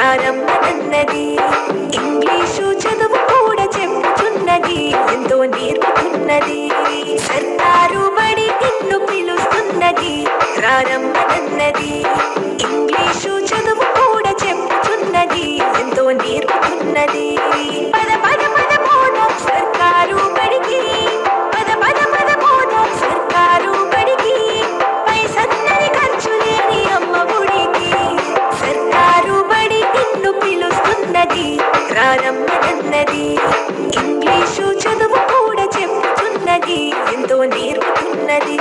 ప్రారంభమన్నది English చదువు కూడా చెప్పుచున్నది ఎంతో నేర్పుతున్నది. సర్కారు బడి నిన్ను పిలుస్తున్నది. ప్రారంభమన్నది ఇంగ్లీషు చదువు కూడా చెప్పుచున్నది ఎంతో నేర్పుతున్నది. ప్రారంభమన్నది ఇంగ్లీషు చదువు కూడా చెప్పుతున్నది ఎంతో నేర్పుతున్నది.